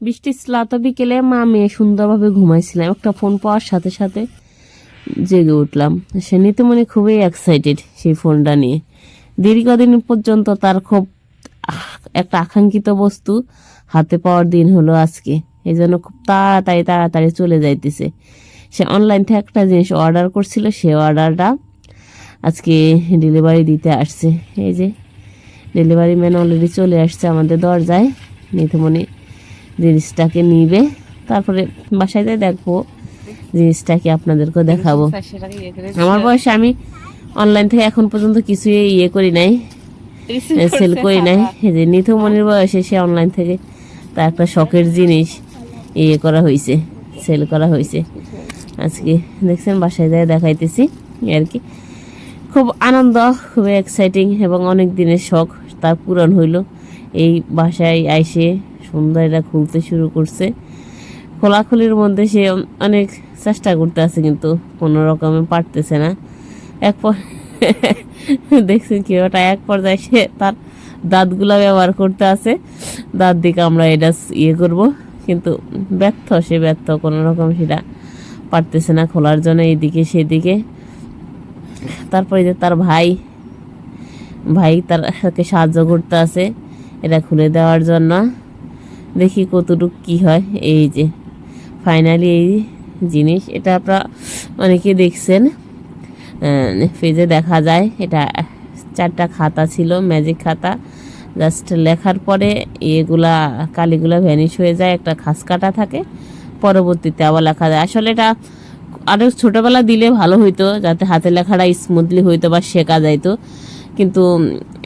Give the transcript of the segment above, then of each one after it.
বৃষ্টি ছিল তো বিকেলে মা মেয়ে সুন্দরভাবে ঘুমাইছিলাম। একটা ফোন পাওয়ার সাথে সাথে জেগে উঠলাম। সে নিত্যমণি খুবই এক্সাইটেড সেই ফোনটা নিয়ে। দীর্ঘদিন পর্যন্ত তার খুব একটা আকাঙ্ক্ষিত বস্তু হাতে পাওয়ার দিন হলো আজকে। এই জন্য খুব তাড়াতাড়ি তাড়াতাড়ি চলে যাইতেছে। সে অনলাইন থেকে একটা জিনিস অর্ডার করছিল, সে অর্ডারটা আজকে ডেলিভারি দিতে আসছে। এই যে ডেলিভারি ম্যান অলরেডি চলে আসছে আমাদের দরজায়। নিথমণি জিনিসটাকে নিবে। তারপরে বাসায় দেখব জিনিসটাকে আপনাদেরকেও দেখাবো। আমার বয়সে আমি অনলাইন থেকে এখন পর্যন্ত কিছুই ইয়ে করি নাই সেল করি নাই। এই যে নিথমণির বয়সে সে অনলাইন থেকে তার একটা শখের জিনিস ইয়ে করা হয়েছে সেল করা হয়েছে আজকে দেখছেন বাসায় যায় দেখাইতেছি আর কি। খুব আনন্দ খুবই এক্সাইটিং এবং অনেক দিনের শখ তার পূরণ হইল। এই বাসায় আইসে সুন্দর এটা খুলতে শুরু করছে। খোলাখুলির মধ্যে সে অনেক চেষ্টা করতে আছে, কিন্তু কোনো রকমে পারতেছে না। এক দেখছেন কি ওটা এক পর্যায়ে সে তার দাঁতগুলা ব্যবহার করতে আছে। দাঁত দিকে আমরা এটা ইয়ে করব, কিন্তু ব্যর্থ, সে ব্যর্থ, কোনো রকম সেটা পারতেছে না খোলার জন্য, এইদিকে সেদিকে। তারপরে যে তার ভাই ভাই তার সাথে সাহায্য করতে আছে, এটা খুলে দেওয়ার জন্য। দেখি কতটুক কি হয়। এই যে ফাইনালি এই জিনিস, এটা আপনারা অনেকে দেখছেন। পেজে দেখা যায়, এটা চারটা খাতা ছিল ম্যাজিক খাতা। জাস্ট লেখার পরে এগুলা কালিগুলা ভ্যানিশ হয়ে যায়, একটা খাস কাটা থাকে। পরবর্তীতে আবার লেখা যায়। আসলে এটা আরও ছোটোবেলা দিলে ভালো হইতো, যাতে হাতে লেখাটা স্মুথলি হইতো বা শেখা যাইতো। কিন্তু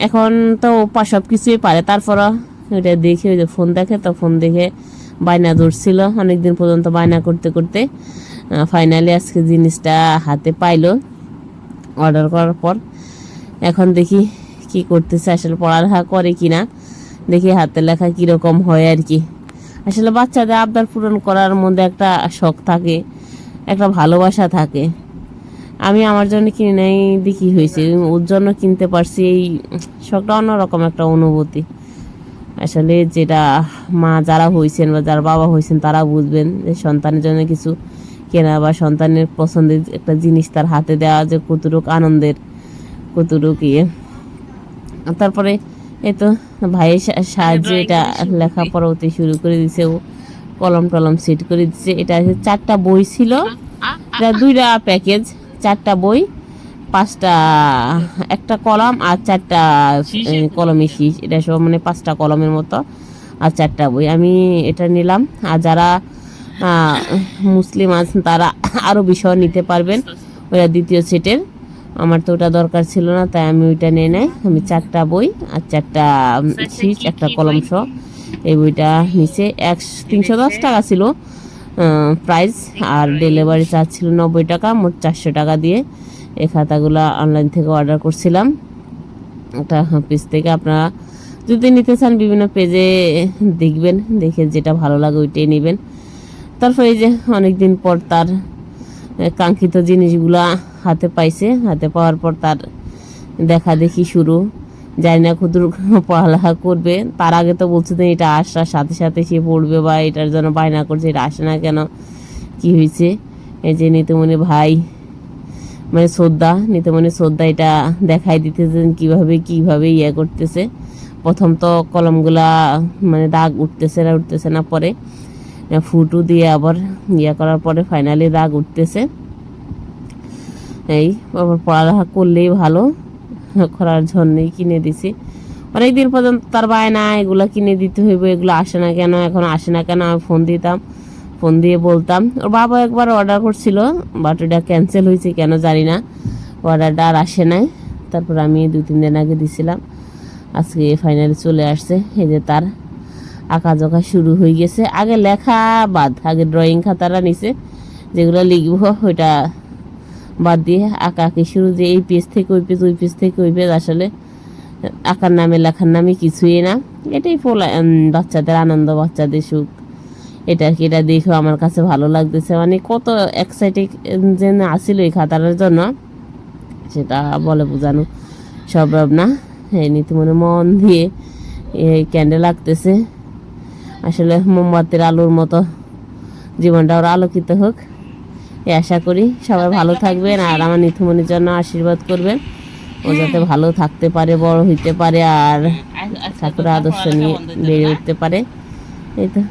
এখন তো পা সব কিছুই পারে তারপর ওইটা দেখে ওই যে ফোন দেখে, তো ফোন দেখে বায়না ধরছিল। অনেকদিন পর্যন্ত বায়না করতে করতে ফাইনালি আজকে জিনিসটা হাতে পাইলো। অর্ডার করার পর এখন দেখি কি করতেছে, আসলে পড়ালেখা করে কি না দেখি হাতে লেখা কীরকম হয় আর কি। আসলে বাচ্চাদের আবদার পূরণ করার মধ্যে একটা শখ থাকে, একটা ভালোবাসা থাকে। আমি আমার জন্য কিনে নেই দেখি হয়েছে? ওর জন্য কিনতে পারছি, এই শখটা অন্যরকম একটা অনুভূতি। আসলে যেটা মা যারা হয়েছেন বা যারা বাবা হয়েছেন তারা বুঝবেন যে সন্তানের জন্য কিছু কেনা বা সন্তানের পছন্দের একটা জিনিস তার হাতে দেওয়া যে কতটুক আনন্দের কতটুক ইয়ে। তারপরে এই তো ভাইয়ের সাহায্যে এটা লেখাপড়া হতে শুরু করে দিছে ও কলম টলম সেট করে দিচ্ছে এটা চারটা বই ছিল। এটা দুইটা প্যাকেজ চারটা বই। পাঁচটা একটা কলম আর চারটা এ, কলমের শীষ। এটা সব মানে পাঁচটা কলমের মতো আর চারটা বই। আমি এটা নিলাম। আর যারা মুসলিম আছেন তারা আরও বিষয় নিতে পারবেন ওটা দ্বিতীয় সেটের। আমার তো ওটা দরকার ছিল না তাই আমি ওইটা নিয়ে নেই। আমি চারটা বই আর চারটা শীষ একটা কলম সহ এই বইটা নিচে এক তিনশো দশ টাকা ছিল প্রাইস আর ডেলিভারি চার্জ ছিল নব্বই টাকা মোট চারশো টাকা দিয়ে। এই খাতাগুলো অনলাইন থেকে অর্ডার করছিলাম। একটা পেজ থেকে আপনারা যদি নিতে চান বিভিন্ন পেজে দেখবেন, দেখে যেটা ভালো লাগে ওইটাই নেবেন। তারপর এই যে অনেক দিন পর তার কাঙ্ক্ষিত জিনিসগুলা হাতে পাইছে। হাতে পাওয়ার পর তার দেখা দেখি শুরু। জানি না ক্ষুদ্র পড়ালেখা করবে। তার আগে তো বলছে এটা আসার সাথে সাথে সে পড়বে বা এটার জন্য বায়না করছে, এটা আসে না কেন? কি হয়েছে? এই যে নিতুমণি ভাই মানে শ্রদ্ধা নিতুমণি শ্রদ্ধা এটা দেখাই দিতেছেন কীভাবে কীভাবে ইয়ে করতেছে। প্রথম তো কলমগুলা মানে দাগ উঠতেছে না উঠতেছে না পরে। ফুটু দিয়ে আবার ইয়ে করার পরে ফাইনালি দাগ উঠতেছে। এই, আবার পড়ালেখা করলেই ভালো, করার জন্যই কিনে দিছি। অনেকদিন পর্যন্ত তার বায়না, এগুলো কিনে দিতে হইব, এগুলো আসে না কেন, এখন আসে না কেন, আমি ফোন দিতাম। ফোন দিয়ে বলতাম। ওর বাবা একবার অর্ডার করছিল বাট ওটা ক্যান্সেল হয়েছে কেন জানি না। অর্ডারটা আর আসে নাই। তারপর আমি দু তিন দিন আগে দিছিলাম। আজকে ফাইনালি চলে আসছে। এই যে তার আঁকা জোকা শুরু হয়ে গেছে। আগে লেখা বাদ আগে ড্রয়িং খাতারা নিছে যেগুলো লিখব ওইটা বাদ দিয়ে আঁকা আঁকি শুরু। যে এই পেজ থেকে ওই পেজ ওই পেজ থেকে ওই পেজ আসলে আঁকার নামে লেখার নামে কিছুই না। এটাই উম, বাচ্চাদের আনন্দ বাচ্চাদের সুখ। এটা কি এটা দেখেও আমার কাছে ভালো লাগতেছে। মানে কত এক্সাইটিং যে আসিল এই খাতাটার জন্য। সেটা বলে বোঝানো সম্ভব না। এই নীতি মনে মন দিয়ে এই ক্যান্ডেল লাগতেছে। আসলে মোমবাতির আলোর মতো জীবনটা ওর আলোকিত হোক। এই আশা করি সবাই ভালো থাকবেন আর আমার নিথুমনির জন্য আশীর্বাদ করবেন। ও যাতে ভালো থাকতে পারে বড় হইতে পারে আর ঠাকুরের আদর্শ নিয়ে বেড়ে উঠতে পারে। এই তো।